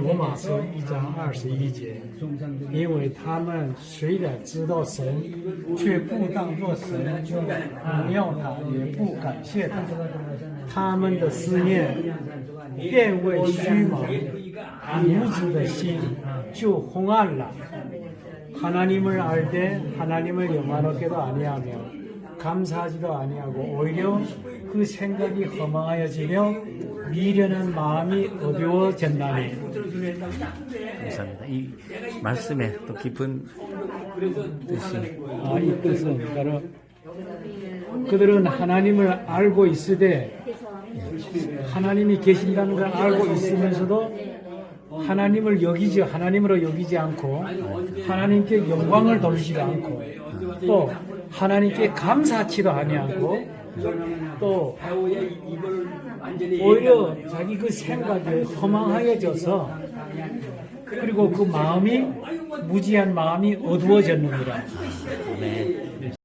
罗马书一章二十一节，因为他们虽然知道神，却不当作神不要他，也不感谢他。他们的思念变为虚妄，无知的心就昏暗了。 하나님을 알되 하나님을 영화롭게도 아니하며 감사하지도 아니하고 오히려 그 생각이 허망하여지며 미련한 마음이 어두워졌나니 감사합니다. 이 말씀에 또 깊은 뜻이 아, 이 뜻은 바로 그들은 하나님을 알고 있으되 하나님이 계신다는 걸 알고 있으면서도 하나님을 여기지 하나님으로 여기지 않고 하나님께 영광을 돌리지도 않고 또 하나님께 감사치도 아니하고 또 오히려 자기 그 생각이 허망하여져서 그리고 그 마음이 무지한 마음이 어두워졌느니라. 네.